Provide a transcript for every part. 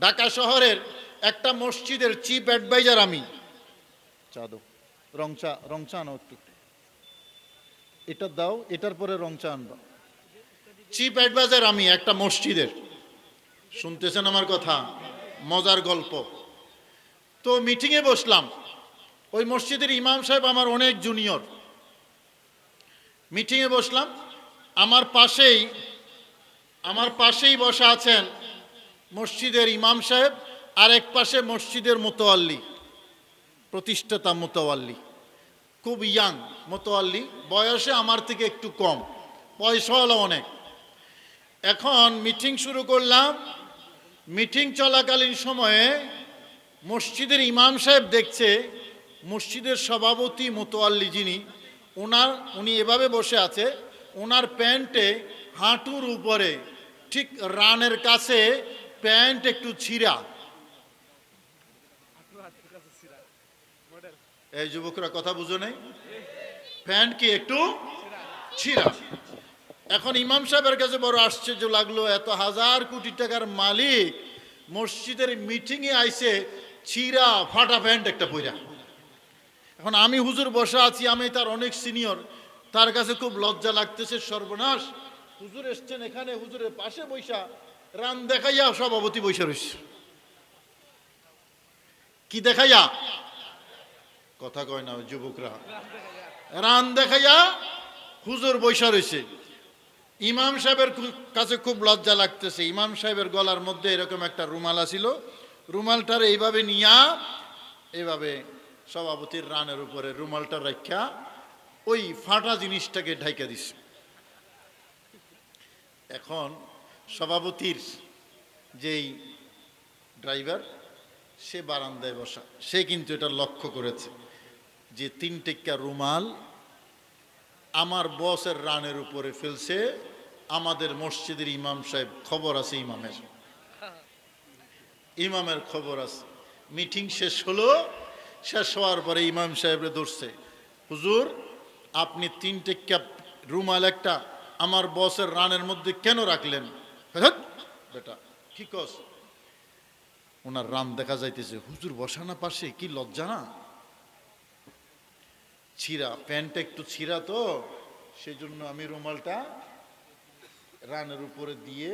ঢাকা শহরের একটা মসজিদের চিফ অ্যাডভাইজার আমি। চা দাও রং চা রং চা আনো একটু। এটা দাও, এটার পরে রং চা আনবা। চিফ অ্যাডভাইজার আমি একটা মসজিদের। শুনতেছেন আমার কথা? মজার গল্প। তো মিটিংয়ে বসলাম। ওই মসজিদের ইমাম সাহেব আমার অনেক জুনিয়র। মিটিংয়ে বসলাম। আমার পাশেই আমার পাশেই বসা আছেন মসজিদের ইমাম সাহেব, আর এক পাশে মসজিদের মোতোয়াল্লি প্রতিষ্ঠাতা মোতোয়াল্লি খুব ইয়াং মোতোয়াল্লি বয়সে আমার থেকে একটু কম পয়সাওয়ালা অনেক। এখন মিটিং শুরু করলাম। মিটিং চলাকালীন সময়ে মসজিদের ইমাম সাহেব দেখছে, মসজিদের সভাপতি মোতোয়াল্লি যিনি, ওনার, উনি এভাবে বসে আছে, ওনার প্যান্টে হাঁটুর উপরে, ঠিক রানের কাছে প্যান্ট একটু ছিঁড়া। এই যুবকরা কথা বুঝো নেই? প্যান্ট কি একটু ছিঁড়া? এখন ইমাম সাহেবের কাছে বড় আশ্চর্য লাগল, এত হাজার কোটি টাকার মালিক মসজিদের মিটিংয়ে আইসে ছিঁড়া ফাটা প্যান্ট একটা পইরা। এখন আমি হুজুর বসা আছি, আমি তার অনেক সিনিয়র, তার কাছে খুব লজ্জা লাগতেছে, সর্বনাশ। হুজুর এসছেন এখানে, হুজুরের পাশে বৈশা রান দেখাইয়া সভাপতি বৈশা রয়েছে কি দেখাইয়া? কথা কয় না যুবকরা। রান দেখাইয়া হুজুর বৈশা রয়েছে ইমাম সাহেবের কাছে খুব লজ্জা লাগতেছে। ইমাম সাহেবের গলার মধ্যে এরকম একটা রুমাল আছিল। রুমালটার এইভাবে নিয়া, এইভাবে সভাপতির রানের উপরে রুমালটা রাখা ওই ফাটা জিনিসটাকে ঢাইকা দিছে। এখন সভাপতির যেই ড্রাইভার, সে বারান্দায় বসা। সে কিন্তু এটা লক্ষ্য করেছে যে তিন টেক্কা রুমাল আমার বসের রানের উপরে ফেলছে, আমাদের মসজিদের ইমাম সাহেব খবর আছে ইমামের। ইমামের খবর আছে। মিটিং শেষ হলো, শেষ হওয়ার পরে ইমাম সাহেবরে ধরছে, হুজুর, আপনি তিনটে ক্যাপ রুমাল একটা আমার বসের রানের মধ্যে কেন রাখলেন? বেটা কি কস? ওনার রান দেখা যাইতেছে, হুজুর বসানা পাশে, কি লজ্জা না? ছিঁড়া, প্যান্টটা একটু ছিঁড়া তো সেই জন্য আমি রুমালটা রানের উপরে দিয়ে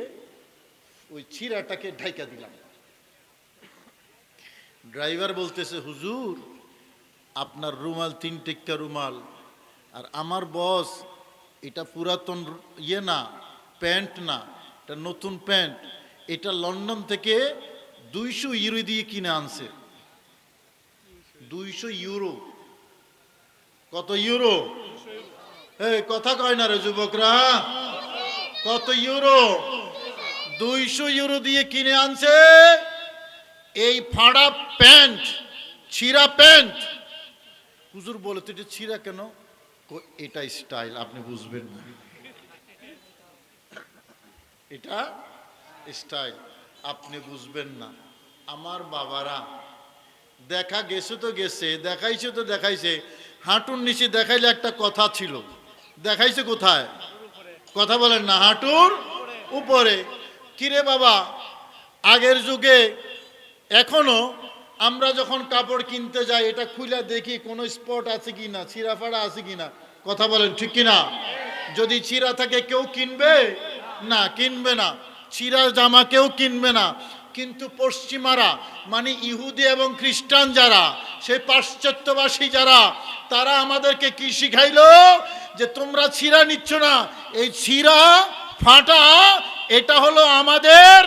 ওই ছিঁড়াটাকে ঢাইকা দিলাম। ড্রাইভার বলতেছে, হুজুর, আপনার রুমাল তিন টেক্কা রুমাল, আর আমার বস, এটা পুরাতন ইয়ে না, প্যান্ট না এটা নতুন প্যান্ট, এটা লন্ডন থেকে দুইশো ইউরো দিয়ে কিনে আনছে। দুইশো ইউরো। কত ইউরো? কথা কয় না রে যুবকরা। কত ইউরো? দুইশো ইউরো দিয়ে কিনে আনছে। এই ফাড়া প্যান্ট, ছিঁড়া প্যান্ট। হুজুর বলে তো এটা ছিঁড়া কেন? এটা স্টাইল, আপনি বুঝবেন না। এটা স্টাইল আপনি বুঝবেন না। আমার বাবারা, দেখা গেছে তো গেছে, দেখাইছে তো দেখাইছে। হাঁটুর নিচে দেখাইলে একটা কথা ছিল। দেখাইছে কোথায়? কথা বলেন না, হাঁটুর উপরে। কিরে বাবা, আগের যুগে এখনও আমরা যখন কাপড় কিনতে যাই, এটা খুলে দেখি কোনো স্পট আছে কি না, ছিঁড়াফাড়া আছে কি না। কথা বলেন, ঠিক কি না? যদি ছিঁড়া থাকে কেউ কিনবে? না, কিনবে না। ছিঁড়া জামা কেউ কিনবে না। কিন্তু পশ্চিমারা মানে ইহুদি এবং খ্রিস্টান যারা, সেই পাশ্চাত্যবাসী যারা, তারা আমাদেরকে কি শিখাইলো? যে তোমরা ছিঁড়া নিচ্ছ না। এই ছিঁড়া ফাটা, এটা হলো আমাদের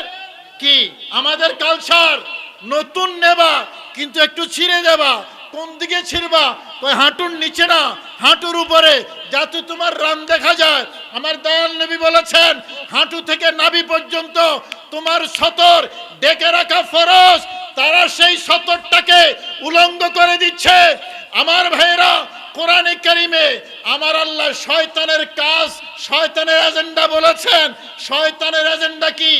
কি? আমাদের কালচার নতুন নেবা, কিন্তু একটু ছিঁড়ে দেবা। কোন দিকে ছিঁড়বা? কই হাঁটুর নিচে না, হাঁটুর উপরে, যাতে তোমার রান দেখা যায়। আমার দয়াল নবী বলেছেন, হাঁটু থেকে নাভি পর্যন্ত তোমার সতর ডেকে রাখা ফরজ। তারা সেই সতরটাকে উলঙ্গ করে দিচ্ছে। আমার ভাইরা কোরআনে কারিমে আমার আল্লাহ শয়তানের কাজ, শয়তানের এজেন্ডা বলেছেন। শয়তানের এজেন্ডা কি?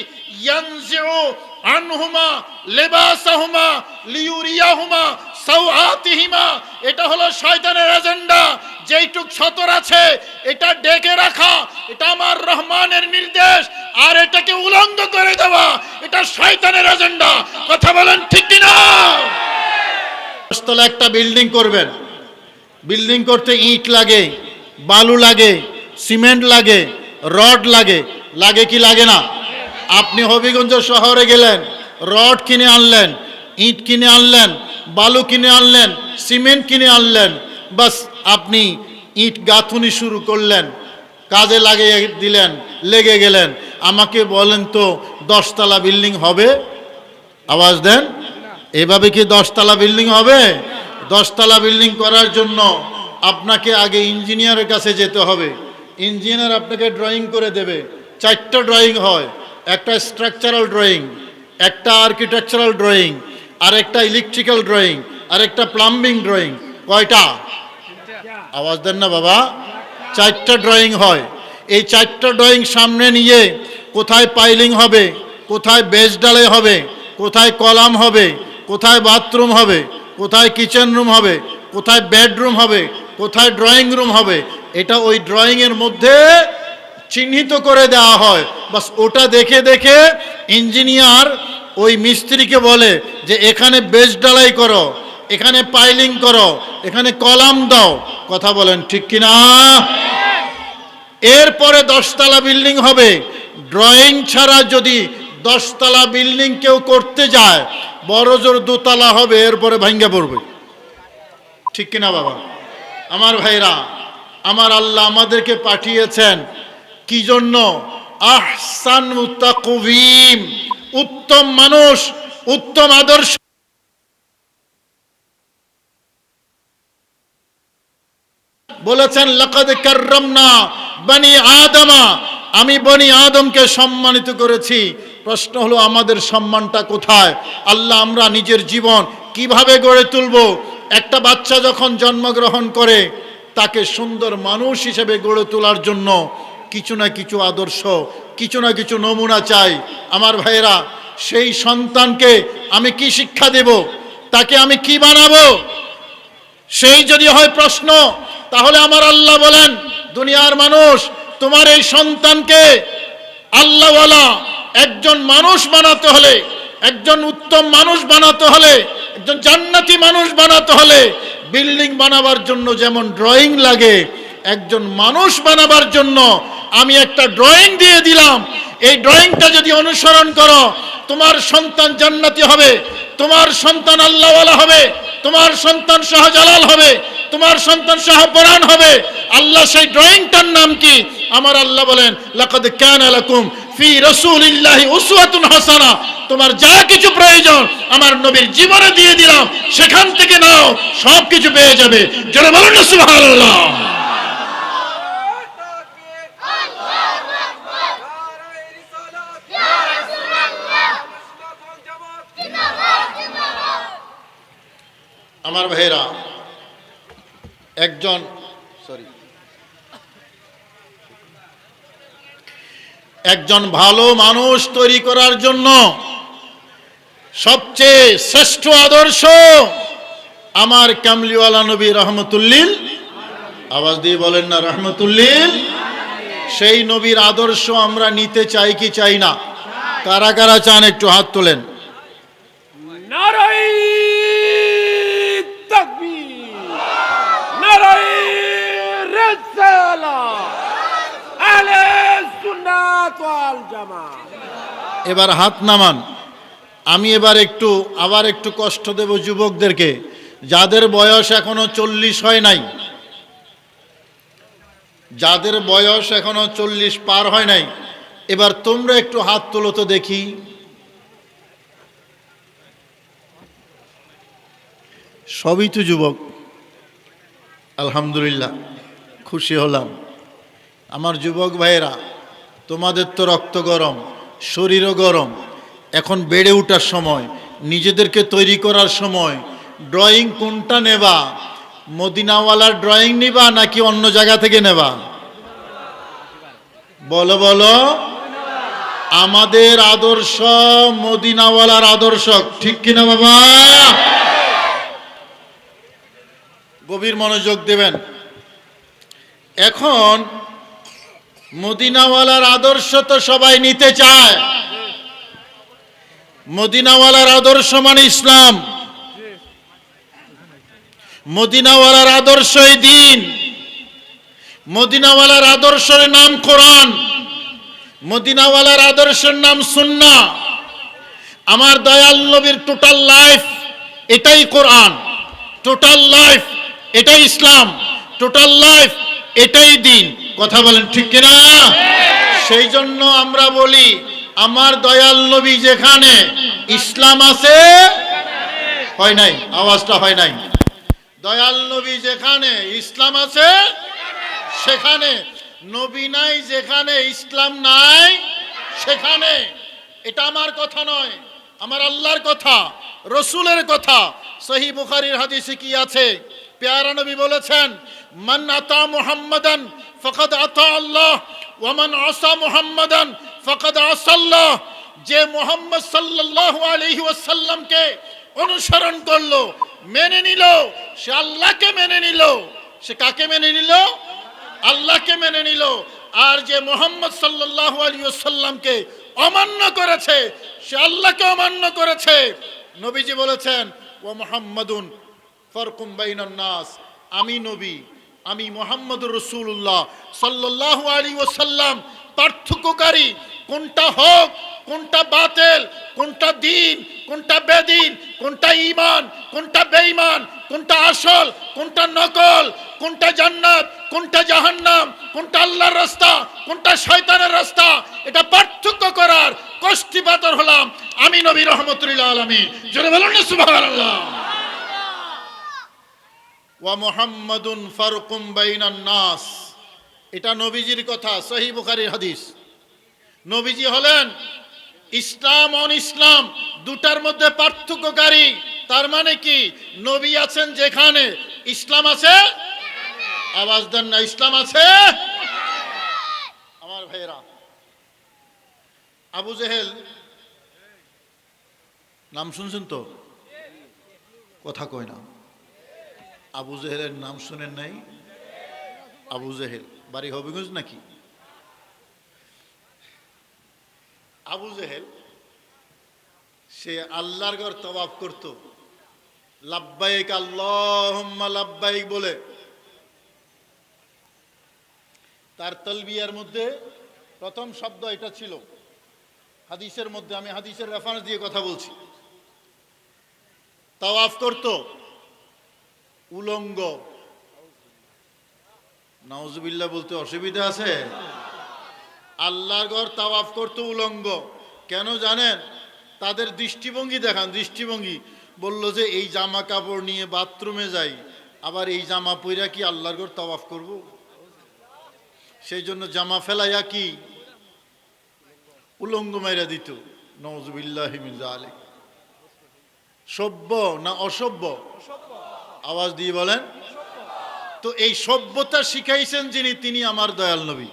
ইয়ানজিউ আনহুমা, লেবাসাহুমা, লিউরিয়াহুমা সাওআতিহিমা এটা হলো শয়তানের এজেন্ডা। যেইটুক সতর আছে, এটা ডেকে রাখা, এটা আমার রহমানের নির্দেশ, আর এটাকে উলঙ্গ করে দেওয়া, এটা শয়তানের এজেন্ডা। কথা বলেন ঠিক কিনা? দশতলা একটা বিল্ডিং করবেন। বিল্ডিং করতে ইট লাগে, বালু লাগে, সিমেন্ট লাগে, রড লাগে। লাগে কি লাগে না? আপনি হবিগঞ্জ শহরে গেলেন, রড কিনে আনলেন, ইট কিনে আনলেন, বালু কিনে আনলেন, সিমেন্ট কিনে আনলেন, বাস আপনি ইট গাঁথুনি শুরু করলেন, কাজে লাগিয়ে দিলেন, লেগে গেলেন। আমাকে বলেন তো, দশতলা বিল্ডিং হবে? আওয়াজ দেন। এভাবে কি দশতলা বিল্ডিং হবে? দশতলা বিল্ডিং করার জন্য আপনাকে আগে ইঞ্জিনিয়ারের কাছে যেতে হবে। ইঞ্জিনিয়ার আপনাকে ড্রয়িং করে দেবে। চারটা ড্রয়িং হয়। একটা স্ট্রাকচারাল ড্রয়িং একটা আর্কিটেকচারাল ড্রয়িং আর একটা ইলেকট্রিক্যাল ড্রয়িং আর একটা প্লাম্বিং ড্রয়িং কয়টা? আওয়াজ দেন না বাবা। চারটা ড্রয়িং হয়। এই চারটা ড্রয়িং সামনে নিয়ে কোথায় পাইলিং হবে, কোথায় বেজ ডালে হবে, কোথায় কলাম হবে, কোথায় বাথরুম হবে, কোথায় কিচেন রুম হবে, কোথায় বেডরুম হবে, কোথায় ড্রয়িং রুম হবে, এটা ওই ড্রয়িংয়ের মধ্যে চিহ্নিত করে দেওয়া হয়। বাস ওটা দেখে দেখে ইঞ্জিনিয়ার ওই মিস্ত্রিকে বলে যে, এখানে বেজ ডালাই করো, এখানে পাইলিং করো, এখানে কলাম দাও। কথা বলেন, ঠিক কিনা এরপরে দশতলা বিল্ডিং হবে। ড্রয়িং ছাড়া যদি দশতলা বিল্ডিং কেউ করতে যায়, বড় জোর দোতলা হবে, এরপরে ভাঙ্গা পড়বে। ঠিক কিনা বাবা? আমার ভাইরা, আমার আল্লাহ আমাদেরকে পাঠিয়েছেন কি জন্য আহসান মুতাকুবিম উত্তম মানুষ, উত্তম আদর্শ। বলেছেন, লাকাদ কাররামনা বনি আদমা। আমি বনি আদমকে সম্মানিত করেছি। প্রশ্ন হলো, আমাদের সম্মানটা কোথায়? আল্লাহ, আমরা নিজের জীবন কীভাবে গড়ে তুলব? একটা বাচ্চা যখন জন্মগ্রহণ করে, তাকে সুন্দর মানুষ হিসেবে গড়ে তোলার জন্য কিছু না কিছু আদর্শ, কিছু না কিছু নমুনা চাই। আমার ভাইয়েরা, সেই সন্তানকে আমি কি শিক্ষা দেব? তাকে আমি কি বানাবো? সেই যদি হয় প্রশ্ন, তাহলে আমার আল্লাহ বলেন, দুনিয়ার মানুষ, তোমার এই সন্তানকে আল্লাহওয়ালা, একজন মানুষ বানাতে হলে, একজন উত্তম মানুষ বানাতে হলে, একজন জান্নাতি মানুষ বানাতে হলে, বিল্ডিং বানাবার জন্য যেমন ড্রয়িং লাগে, একজন মানুষ বানাবার জন্য আমি একটা ড্রয়িং দিয়ে দিলাম। এই ড্রয়িংটা যদি অনুসরণ করো, তোমার সন্তান জান্নাতি হবে, তোমার সন্তান আল্লাহওয়ালা হবে, তোমার সন্তান শাহজালাল হবে, তোমার সন্তান শাহপরাণ হবে। আল্লাহ সেই ড্রয়িংটার নাম কি? আমার আল্লাহ বলেন, লাকাদ কানা লাকুম ফি রাসূলিল্লাহি উসওয়াতুন হাসানা। তোমার যা কিছু প্রয়োজন আমার নবীর জীবনে দিয়ে দিলাম। সেখান থেকে নাও সব কিছু পেয়ে যাবে। যারা বলেন সুবহানাল্লাহ। আমার ভাইরা একজন সরি একজন ভালো মানুষ তৈরি করার জন্য সবচেয়ে শ্রেষ্ঠ আদর্শ আমার কামলিওয়ালা নবী রহমতুল্লিল। আওয়াজ দিয়ে বলেন না, রহমতুল্লিল। সেই নবীর আদর্শ আমরা নিতে চাই কি চাই না? কারা কারা চান একটু হাত তোলেন। এবার হাত নামান। আমি এবার একটু, আবার একটু কষ্ট দেব যুবকদেরকে, যাদের বয়স এখনও চল্লিশ হয় নাই। যাদের বয়স এখনও চল্লিশ পার হয় নাই, এবার তোমরা একটু হাত তোলো তো দেখি। সবই তো যুবক। আলহামদুলিল্লাহ, খুশি হলাম। আমার যুবক ভাইয়েরা তোমাদের তো রক্ত গরম, শরীরও গরম। এখন বেড়ে ওঠার সময়, নিজেদেরকে তৈরি করার সময় ড্রয়িং কোনটা নেবা? মদিনাওয়ালার ড্রয়িং নিবা নাকি অন্য জায়গা থেকে নেবা? বলো বলো। আমাদের আদর্শ মদিনাওয়ালার আদর্শ ঠিক কিনা বাবা? গভীর মনোযোগ দেবেন। এখন মদিনাওয়ালার আদর্শ তো সবাই নিতে চায়। মদিনাওয়ালার আদর্শ মানে ইসলাম। মদিনাওয়ালার আদর্শই দিন। মদিনাওয়ালার আদর্শের নাম কোরআন। মদিনাওয়ালার আদর্শের নাম সুন্না। আমার দয়াল নবীর টোটাল লাইফ এটাই কোরআন। টোটাল লাইফ এটাই ইসলাম। টোটাল লাইফ এটাই দিন। কথা বলেন ঠিক কিনা? সেই জন্য আমরা বলি, আমার দয়াল নবী যেখানে ইসলাম আছে, হয় নাই? আওয়াজটা হয় নাই? দয়াল নবী যেখানে ইসলাম আছে, সেখানে। নবী নাই যেখানে ইসলাম নাই, সেখানে। এটা আমার কথা নয়, আমার আল্লাহর কথা, রসুলের কথা। সহি বুখারির হাদিসে কি আছে? পেয়ারা নবী বলেছেন মান আতা মুহাম্মাদান ফাকাদ আতা আল্লাহ, ওয়া মান আসা মুহাম্মাদান ফাকাদ আসাল্লাহ যে মোহাম্মদ সাল্লাল্লাহু আলাইহি ওয়াসাল্লামকে অনুসরণ করল, মেনে নিল, সে আল্লাহকে মেনে নিল। সে কাকে মেনে নিল? আল্লাহকে মেনে নিল। আর যে মোহাম্মদ সাল্লাহ আলী সাল্লামকে অমান্য করেছে, সে আল্লাহকে অমান্য করেছে। নবীজি বলেছেন ও মোহাম্মদুন ফরকুম বাইনান নাস। আমি নবী আমি মোহাম্মদুর রসুল্লাহ সাল্লাহ আলী ওসাল্লাম পার্থক্যকারী। কোনটা হোক, কোনটা বাতেল, কোনটা দিন, কোনটা বেদিন, কোনটা ইমান কোনটা বেঈমান, কোনটা আসল, কোনটা নকল, কোনটা জান্নাত, কোনটা জাহান্নাম, কোনটা আল্লাহর রাস্তা, কোনটা শয়তানের রাস্তা, এটা পার্থক্য করার কষ্টিপাতর হলাম আমি নবী রহমতুল্লাহ আলমী। জোরে বলুন সুবহানাল্লাহ। ওয়া মুহাম্মাদুন ফারুকুম বাইনান নাস। এটা নবীজির কথা সহি বুখারীর হাদিস। নবীজি হলেন ইসলাম অন ইসলাম, দুটার মধ্যে পার্থক্যকারী। তার মানে কি? নবী আছেন যেখানে, ইসলাম আছে? আওয়াজ দেন না, ইসলাম আছে? আমার ভাইরা আবু জেহেল, নাম শুনছেন তো? কথা কয় না। আবু জেহেলের নাম শুনেন নাই? আবু জেহেল, বাড়ি হবিগঞ্জ নাকি? আবু জেহেল, সে আল্লাহর ঘর তবাব করত। লাব্বাইক আল্লাহুম্মা লাব্বাইক বলে। তার তলবিয়ার মধ্যে প্রথম শব্দ এটা ছিল। হাদিসের মধ্যে আমি হাদিসের রেফারেন্স দিয়ে কথা বলছি। তাওয়াফ করত। উলঙ্গ। নাউজুবিল্লাহ বলতে অসুবিধা আছে? আল্লাহর ঘর তাওয়াফ করতো উলঙ্গ। কেন জানেন? তাদের দৃষ্টিভঙ্গি দেখান, দৃষ্টিভঙ্গি। বলল যে, এই জামা কাপড় নিয়ে বাথরুমে যাই, আবার এই জামা পইরা কি আল্লাহর ঘর তাওয়াফ করব? সেই জন্য জামা ফেলাইয়া কি? উলঙ্গ মাইরা দিত। নজবিল্লাহ আলী সভ্য না অসভ্য? আওয়াজ দিয়ে বলেন। তো এই সভ্যতা শিখাইছেন যিনি, তিনি আমার দয়াল নবী।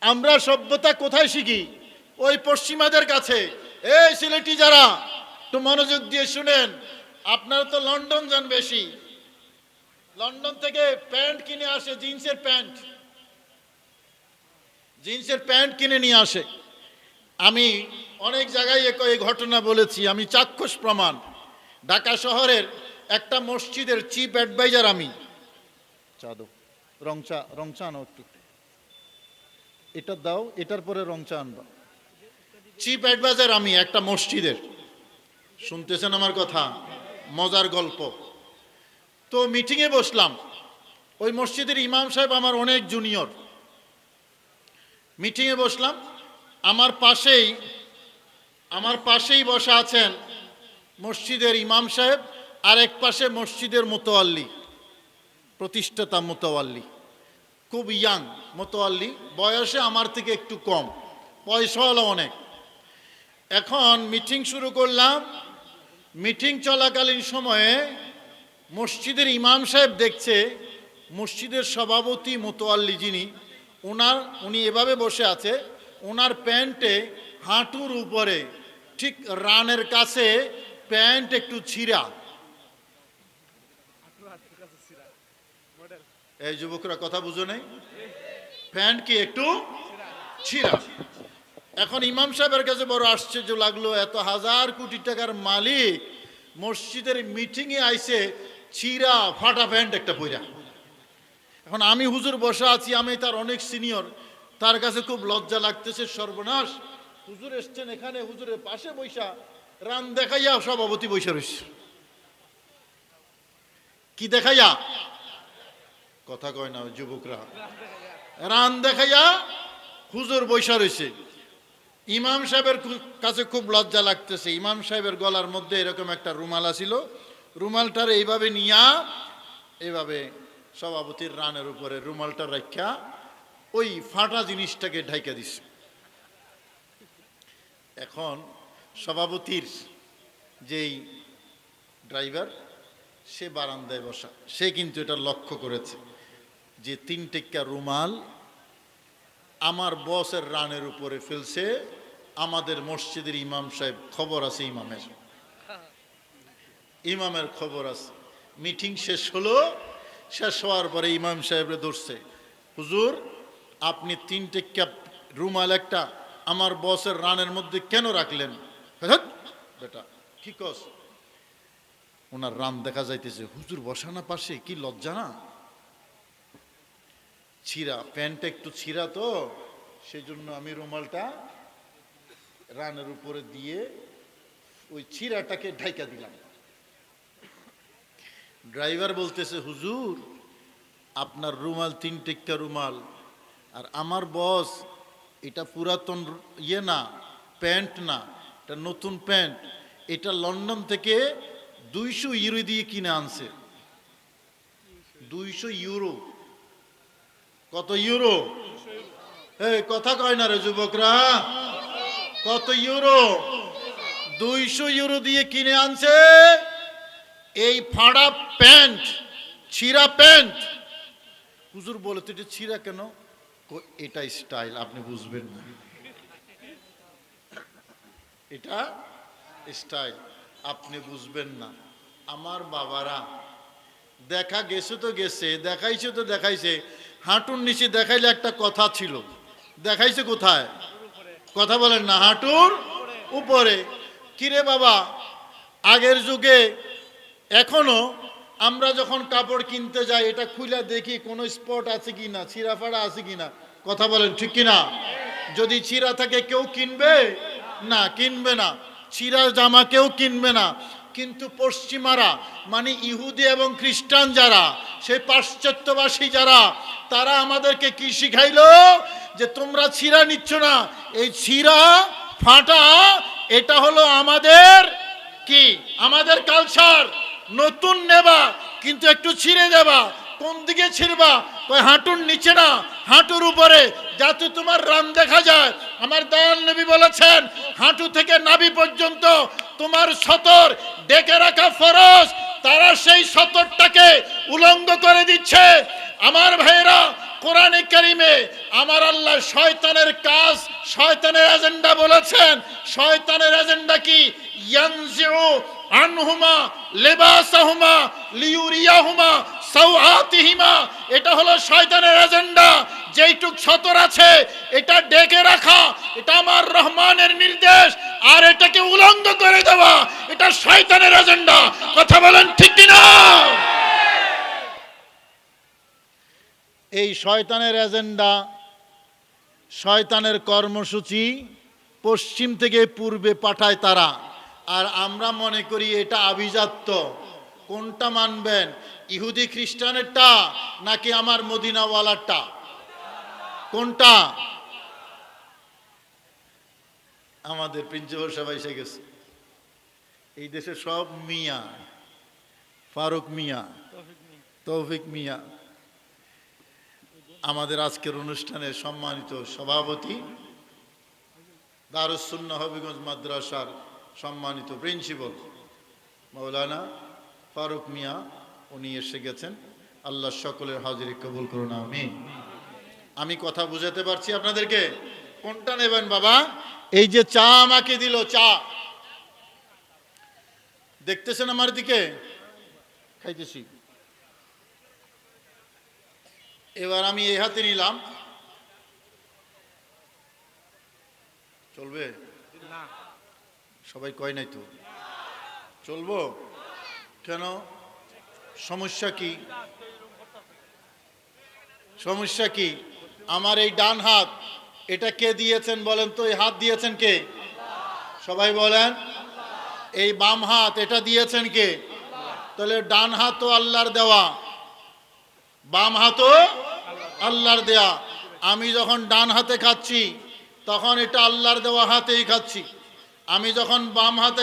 আমরা সভ্যতা কোথায় শিখি? ওই পশ্চিমাদের কাছে। এই সিলেটি যারা, একটু মনোযোগ দিয়ে শুনেন। আপনারা তো লন্ডন যান বেশি। লন্ডন থেকে প্যান্ট কিনে আসে, জিন্সের প্যান্ট। জিন্সের প্যান্ট কিনে নিয়ে আসে। আমি অনেক জায়গায় এই ঘটনা বলেছি। আমি চাক্ষুষ প্রমাণ। ঢাকা শহরের একটা মসজিদের চিফ অ্যাডভাইজার আমি। চা রংচা রং চা রং আনো একটু। এটা দাও, এটার পরে রং চা আনবা। চিফ অ্যাডভাইজার আমি একটা মসজিদের। শুনতেছেন আমার কথা? মজার গল্প। তো মিটিংয়ে বসলাম। ওই মসজিদের ইমাম সাহেব আমার অনেক জুনিয়র। মিটিংয়ে বসলাম। আমার পাশেই আমার পাশেই বসা আছেন মসজিদের ইমাম সাহেব আর এক পাশে মসজিদের মোতোয়াল্লি প্রতিষ্ঠাতা মোতোয়াল্লি খুব ইয়াং মোতোয়াল্লি বয়সে আমার থেকে একটু কম পয়সা পয়সাওয়ালা অনেক। এখন মিটিং শুরু করলাম। মিটিং চলাকালীন সময়ে মসজিদের ইমাম সাহেব দেখছে মসজিদের সভাপতি মোতোয়াল্লি যিনি, ওনার, উনি এভাবে বসে আছে, ওনার প্যান্টে হাঁটুর উপরে, ঠিক রানের কাছে প্যান্ট একটু ছিঁড়া। এই যুবকরা কথা বুঝো নেই? প্যান্ট কি একটু ছিঁড়া? এখন ইমাম সাহেবের কাছে বড় আশ্চর্য লাগল, এত হাজার কোটি টাকার মালিক মসজিদের মিটিংয়ে আইছে, ছিঁড়া ফাটা প্যান্ট একটা পইরা। এখন আমি হুজুর বসা আছি, আমি তার অনেক সিনিয়র, তার কাছে খুব লজ্জা লাগতেছে সর্বনাশ। হুজুর এসছেন এখানে, হুজুরের পাশে বৈশা রান দেখাইয়া সভাপতি বৈশা রয়েছে কি দেখাইয়া? কথা কয় না যুবকরা। রান দেখাইয়া হুজুর বৈশা রয়েছে ইমাম সাহেবের কাছে খুব লজ্জা লাগতেছে। ইমাম সাহেবের গলার মধ্যে এরকম একটা রুমাল আছিল। রুমালটার এইভাবে নিয়া, এইভাবে সভাপতির রানের উপরে রুমালটা রাখা ওই ফাটা জিনিসটাকে ঢাইকা দিছে। এখন সভাপতির যেই ড্রাইভার, সে বারান্দায় বসা। সে কিন্তু এটা লক্ষ্য করেছে যে তিন টেক্কা রুমাল আমার বসের রানের উপরে ফেলছে, আমাদের মসজিদের ইমাম সাহেব খবর আছে ইমামের। ইমামের খবর আছে। মিটিং শেষ হলো, শেষ হওয়ার পরে ইমাম সাহেবরে ধরছে, হুজুর, আপনি তিন টেক্কা রুমাল একটা আমার বসের রানের মধ্যে কেন রাখলেন? বেটা, কি কস? ওনার রান দেখা যাইতেছে। হুজুর বসানা পাশে? কি লজ্জা না? ছিঁড়া, প্যান্টটা একটু ছিঁড়া তো। সেই জন্য আমি রুমালটা রানের উপরে দিয়ে ওই ছিঁড়াটাকে ঢাইকা দিলাম। ড্রাইভার বলতেছে, হুজুর, আপনার রুমাল তিন টেক্কা রুমাল। আর আমার বস, এটা পুরাতন ইয়ে না, প্যান্ট না। এটা নতুন প্যান্ট, এটা লন্ডন থেকে দুইশো ইউরো দিয়ে কিনে আনছে। দুইশো ইউরো। কত ইউরো? কথা কয় না রে যুবকরা। কত ইউরো? দুইশো ইউরো দিয়ে কিনে আনছে। এই ফাড়া প্যান্ট, ছিঁড়া প্যান্ট। হুজুর বলে তো এটা ছিঁড়া কেন? এটা স্টাইল, আপনি বুঝবেন না। এটা স্টাইল আপনি বুঝবেন না। আমার বাবারা, দেখা গেছে তো গেছে, দেখাইছে তো দেখাইছে, হাঁটুর নিচে দেখাইলে একটা কথা ছিল। দেখাইছে কোথায়? কথা বলেন না, হাঁটুর উপরে। কিরে বাবা, আগের যুগে এখনও আমরা যখন কাপড় কিনতে যাই, এটা খুলে দেখি কোনো স্পট আছে কি না ছিঁড়াফাড়া আছে কি না কথা বলেন ঠিক কি না যদি ছিঁড়া থাকে কেউ কিনবে? না, কিনবে না। ছিঁড়া জামা কেউ কিনবে না। কিন্তু পশ্চিমারা মানে ইহুদি এবং খ্রিস্টান যারা, সেই পাশ্চাত্যবাসী যারা, তারা আমাদেরকে কি শিখাইল? যে তোমরা ছিঁড়া নিচ্ছ না। এই ছিঁড়া, ফাটা, এটা হলো আমাদের কি? আমাদের কালচার নতুন নেবা, কিন্তু একটু ছিঁড়ে দেবা কোন দিকে ছিঁড়বা? ওই হাঁটুর নিচে না, হাঁটুর উপরে। যাতে তোমার রান দেখা যায়। আমার দয়াল নবী বলেছেন, হাঁটু থেকে নাভি পর্যন্ত তোমার সতর ডেকে রাখা ফরজ। তারা সেই সতরটাকে উলঙ্গ করে দিচ্ছে। আমার ভাইয়েরা, কোরআনে কারিমে আমার আল্লাহ শয়তানের কাজ, শয়তানের এজেন্ডা বলেছেন। শয়তানের এজেন্ডা কি? ইয়ানজিউ আনহুমা, লিবাসাহুমা, লিউরিয়াহুমা সাওআতিহিমা এটা হলো শয়তানের এজেন্ডা। যেইটুক সতর আছে, এটা ডেকে রাখা, এটা আমার রহমানের নির্দেশ, আর এটাকে উলঙ্গ করে দেওয়া, এটা শয়তানের এজেন্ডা। কথা বলেন ঠিক কিনা? এই শয়তানের এজেন্ডা, শয়তানের কর্মসূচি পশ্চিম থেকে পূর্বে পাঠায় তারা। আর আমরা মনে করি এটা আভিজাত্য। কোনটা মানবেন? ইহুদি খ্রিস্টানেরটা নাকি আমার মদিনাওয়ালারটা? কোনটা? আমাদের প্রিন্সিপাল সবাই এসে গেছে। এই দেশে সব মিয়া, ফারুক মিয়া, তৌফিক মিয়া, আমাদের আজকের অনুষ্ঠানের সম্মানিত সভাপতি দারুসুন্না হবিগঞ্জ মাদ্রাসার সম্মানিত প্রিন্সিপাল মৌলানা ফারুক মিয়া উনি এসে গেছেন। আল্লাহ সকলের হাজিরি কবুল করুন আমি আমি কথা বুঝাতে পারছি আপনাদেরকে? কোনটা নেবেন বাবা? এই যে চা আমাকে দিল চা। দেখতেছেন আমার দিকে? খাইতেছি। এবার আমি এই হাতে নিলাম। চলবে? সবাই কয় নাই তো? চলবো? কেন? সমস্যা কি? সমস্যা কি? আমার এই ডান হাত, এটা কে দিয়েছেন বলেন তো? এই হাত দিয়েছেন কে? সবাই বলেন। এই বাম হাত, এটা দিয়েছেন কে? তাহলে ডান হাতও আল্লাহর দেওয়া, বাম হাতও আল্লাহর দেয়া। আমি যখন ডান হাতে খাচ্ছি, তখন এটা আল্লাহর দেওয়া হাতেই খাচ্ছি। আমি যখন বাম হাতে